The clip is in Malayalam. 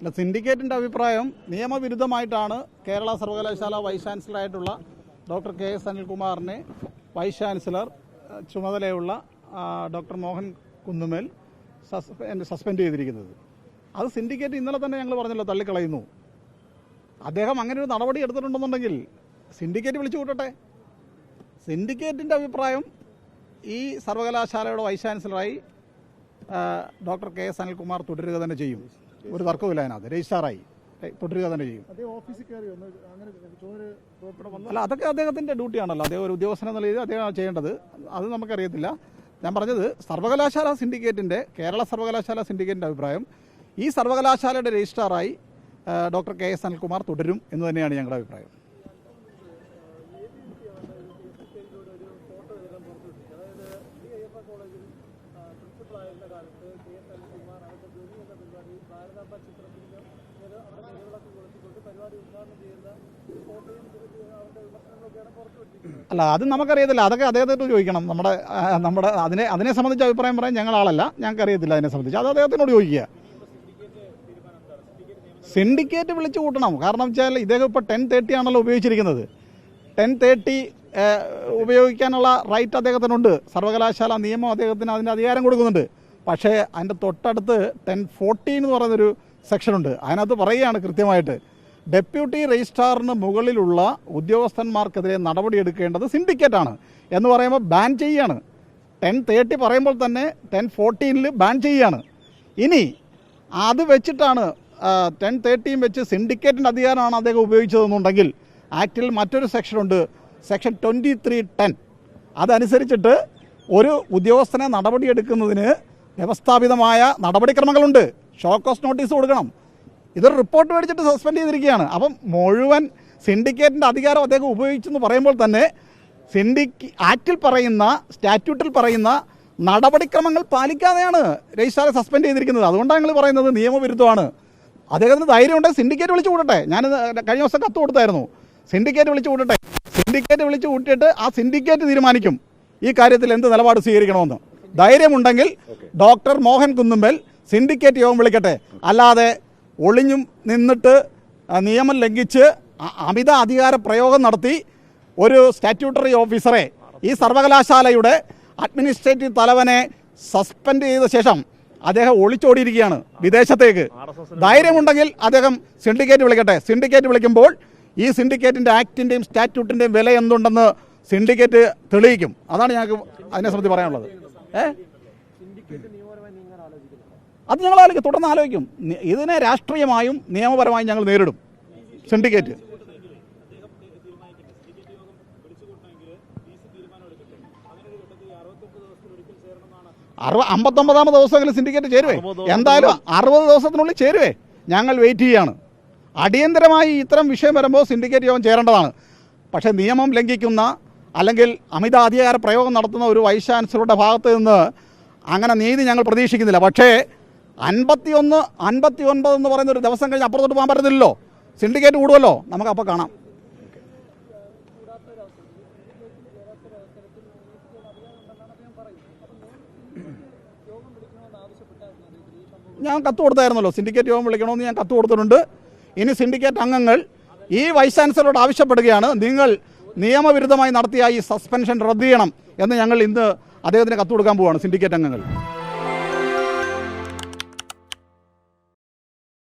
അല്ല സിൻഡിക്കേറ്റിന്റെ അഭിപ്രായം നിയമവിരുദ്ധമായിട്ടാണ് കേരള സർവകലാശാല വൈസ് ചാൻസലറായിട്ടുള്ള ഡോക്ടർ കെ എസ് അനിൽകുമാറിനെ വൈസ് ചാൻസലർ ചുമതലയുള്ള ഡോക്ടർ മോഹൻ കുന്നുമേൽ സസ്പെൻഡ് ചെയ്തിരിക്കുന്നത്. അത് സിൻഡിക്കേറ്റ് ഇന്നലെ തന്നെ ഞങ്ങൾ പറഞ്ഞല്ലോ തള്ളിക്കളയുന്നു. അദ്ദേഹം അങ്ങനെ ഒരു നടപടി എടുത്തിട്ടുണ്ടെന്നുണ്ടെങ്കിൽ സിൻഡിക്കേറ്റ് വിളിച്ചു കൂട്ടട്ടെ. സിൻഡിക്കേറ്റിന്റെ അഭിപ്രായം ഈ സർവകലാശാലയുടെ വൈസ് ചാൻസലറായി ഡോക്ടർ കെ എസ് അനിൽകുമാർ തുടരുക തന്നെ ചെയ്യും. ഒരു തർക്കവുമില്ല അതിനകത്ത് രജിസ്റ്റാറായി തുടരുക തന്നെ ചെയ്യും അല്ല അതൊക്കെ അദ്ദേഹത്തിന്റെ ഡ്യൂട്ടിയാണല്ലോ അദ്ദേഹം ഒരു ഉദ്യോഗസ്ഥൻ എന്ന രീതിയിൽ അദ്ദേഹം ചെയ്യേണ്ടത് അത് നമുക്കറിയത്തില്ല ഞാൻ പറഞ്ഞത് സർവകലാശാല സിൻഡിക്കേറ്റിന്റെ കേരള സർവകലാശാല സിൻഡിക്കേറ്റിന്റെ അഭിപ്രായം ഈ സർവകലാശാലയുടെ രജിസ്ട്രാറായി ഡോക്ടർ കെ എസ് അനിൽകുമാർ തുടരും എന്ന് തന്നെയാണ് ഞങ്ങളുടെ അഭിപ്രായം അല്ല അത് നമുക്കറിയത്തില്ല. അതൊക്കെ അദ്ദേഹത്തോട് ചോദിക്കണം. നമ്മുടെ നമ്മുടെ അതിനെ അതിനെ സംബന്ധിച്ച് അഭിപ്രായം പറയാൻ ഞങ്ങൾ ആളല്ല ഞങ്ങൾക്ക് അറിയത്തില്ല അതിനെ സംബന്ധിച്ച്. അത് അദ്ദേഹത്തിനോട് ചോദിക്കുക. സിൻഡിക്കേറ്റ് വിളിച്ചു കൂട്ടണം. കാരണം വെച്ചാൽ ഇദ്ദേഹം ഇപ്പോൾ ടെൻ തേർട്ടി ആണല്ലോ ഉപയോഗിച്ചിരിക്കുന്നത്. ടെൻ തേർട്ടി ഉപയോഗിക്കാനുള്ള റൈറ്റ് അദ്ദേഹത്തിനുണ്ട്. സർവകലാശാല നിയമം അദ്ദേഹത്തിന് അതിന്റെ അധികാരം കൊടുക്കുന്നുണ്ട്. പക്ഷേ അതിന്റെ തൊട്ടടുത്ത് ടെൻ ഫോർട്ടീൻ എന്ന് പറയുന്നൊരു സെക്ഷനുണ്ട് അതിനകത്ത് പറയുകയാണ് കൃത്യമായിട്ട് ഡെപ്യൂട്ടി രജിസ്ട്രാറിന് മുകളിലുള്ള ഉദ്യോഗസ്ഥന്മാർക്കെതിരെ നടപടിയെടുക്കേണ്ടത് സിൻഡിക്കേറ്റാണ് എന്ന് പറയുമ്പോൾ ബാൻ ചെയ്യുകയാണ്. ടെൻ തേർട്ടി പറയുമ്പോൾ തന്നെ ടെൻ ഫോർട്ടീനിൽ ബാൻ ചെയ്യുകയാണ്. ഇനി അത് വെച്ചിട്ടാണ് ടെൻ തേർട്ടിയും വെച്ച് സിൻഡിക്കേറ്റിന്റെ അധികാരമാണ് അദ്ദേഹം ഉപയോഗിച്ചതെന്നുണ്ടെങ്കിൽ ആക്ടിൽ മറ്റൊരു സെക്ഷനുണ്ട് സെക്ഷൻ ട്വന്റി ത്രീ ടെൻ അതനുസരിച്ചിട്ട് ഒരു ഉദ്യോഗസ്ഥനെ നടപടിയെടുക്കുന്നതിന് വ്യവസ്ഥാപിതമായ നടപടിക്രമങ്ങളുണ്ട്. ഷോക്കോസ് നോട്ടീസ് കൊടുക്കണം. ഇതൊരു റിപ്പോർട്ട് മേടിച്ചിട്ട് സസ്പെൻഡ് ചെയ്തിരിക്കുകയാണ്. അപ്പം മുഴുവൻ സിൻഡിക്കേറ്റിന്റെ അധികാരം അദ്ദേഹം ഉപയോഗിച്ചെന്ന് പറയുമ്പോൾ തന്നെ സിൻഡിക്ക് ആക്റ്റിൽ പറയുന്ന സ്റ്റാറ്റ്യൂട്ടിൽ പറയുന്ന നടപടിക്രമങ്ങൾ പാലിക്കാതെയാണ് രജിസ്ട്രാറെ സസ്പെൻഡ് ചെയ്തിരിക്കുന്നത്. അതുകൊണ്ടാണ് ഞങ്ങൾ പറയുന്നത് നിയമവിരുദ്ധമാണ്. അദ്ദേഹത്തിന് ധൈര്യം ഉണ്ടെങ്കിൽ സിൻഡിക്കേറ്റ് വിളിച്ചു കൂട്ടട്ടെ ഞാൻ കഴിഞ്ഞ ദിവസം കത്ത് കൊടുത്തായിരുന്നു. സിൻഡിക്കേറ്റ് വിളിച്ചു കൂട്ടട്ടെ സിൻഡിക്കേറ്റ് വിളിച്ചു കൂട്ടിയിട്ട് ആ സിൻഡിക്കേറ്റ് തീരുമാനിക്കും. ഈ കാര്യത്തിൽ എന്ത് നിലപാട് സ്വീകരിക്കണമെന്ന്. ധൈര്യമുണ്ടെങ്കിൽ ഡോക്ടർ മോഹൻ കുന്നുമ്പൽ സിൻഡിക്കേറ്റ് യോഗം വിളിക്കട്ടെ. അല്ലാതെ ഒളിഞ്ഞും നിന്നിട്ട് നിയമം ലംഘിച്ച് അമിത അധികാര പ്രയോഗം നടത്തി ഒരു സ്റ്റാറ്റ്യൂട്ടറി ഓഫീസറെ ഈ സർവകലാശാലയുടെ അഡ്മിനിസ്ട്രേറ്റീവ് തലവനെ സസ്പെൻഡ് ചെയ്ത ശേഷം അദ്ദേഹം ഒളിച്ചോടിയിരിക്കുകയാണ് വിദേശത്തേക്ക്. ധൈര്യമുണ്ടെങ്കിൽ അദ്ദേഹം സിൻഡിക്കേറ്റ് വിളിക്കട്ടെ. സിൻഡിക്കേറ്റ് വിളിക്കുമ്പോൾ ഈ സിൻഡിക്കേറ്റിന്റെ ആക്ടിന്റെയും സ്റ്റാറ്റ്യൂട്ടിന്റെയും വില എന്തുണ്ടെന്ന് സിൻഡിക്കേറ്റ് തെളിയിക്കും. അതാണ് ഞങ്ങൾക്ക് അതിനെ സംബന്ധിച്ച് പറയാനുള്ളത്. ഏ? അത് ഞങ്ങൾ ആലോചിക്കും. തുടർന്ന് ആലോചിക്കും. ഇതിനെ രാഷ്ട്രീയമായും നിയമപരമായും ഞങ്ങൾ നേരിടും. സിൻഡിക്കേറ്റ് അറുപ അമ്പത്തൊമ്പതാമത് ദിവസമെങ്കിലും സിൻഡിക്കേറ്റ് ചേരുവേ. എന്തായാലും അറുപത് ദിവസത്തിനുള്ളിൽ ചേരുവേ. ഞങ്ങൾ വെയിറ്റ് ചെയ്യാണ് അടിയന്തരമായി ഇത്തരം വിഷയം വരുമ്പോൾ സിൻഡിക്കേറ്റ് യോഗം ചേരേണ്ടതാണ്. പക്ഷേ നിയമം ലംഘിക്കുന്ന അല്ലെങ്കിൽ അമിത അധികാര പ്രയോഗം നടത്തുന്ന ഒരു വൈസ് ചാൻസലറുടെ ഭാഗത്ത് നിന്ന് അങ്ങനെ നീതി ഞങ്ങൾ പ്രതീക്ഷിക്കുന്നില്ല. പക്ഷേ അൻപത്തിയൊന്ന് അൻപത്തി ഒൻപത് എന്ന് പറയുന്ന ഒരു ദിവസം കഴിഞ്ഞ് അപ്പുറത്തോട്ട് പോകാൻ പറ്റത്തില്ലല്ലോ? സിൻഡിക്കേറ്റ് കൂടുമല്ലോ? നമുക്ക് അപ്പോൾ കാണാം. ഞാൻ കത്ത് കൊടുത്തായിരുന്നല്ലോ. സിൻഡിക്കേറ്റ് യോഗം വിളിക്കണമെന്ന് ഞാൻ കത്ത് കൊടുത്തിട്ടുണ്ട്. ഇനി സിൻഡിക്കേറ്റ് അംഗങ്ങൾ ഈ വൈസ് ചാൻസലറോട് ആവശ്യപ്പെടുകയാണ്. നിങ്ങൾ നിയമവിരുദ്ധമായി നടത്തിയ ഈ സസ്പെൻഷൻ റദ്ദ് ചെയ്യണം എന്ന് ഞങ്ങൾ ഇന്ന് അദ്ദേഹത്തിന് കത്ത് കൊടുക്കാൻ പോവുകയാണ് സിൻഡിക്കേറ്റ് അംഗങ്ങൾ.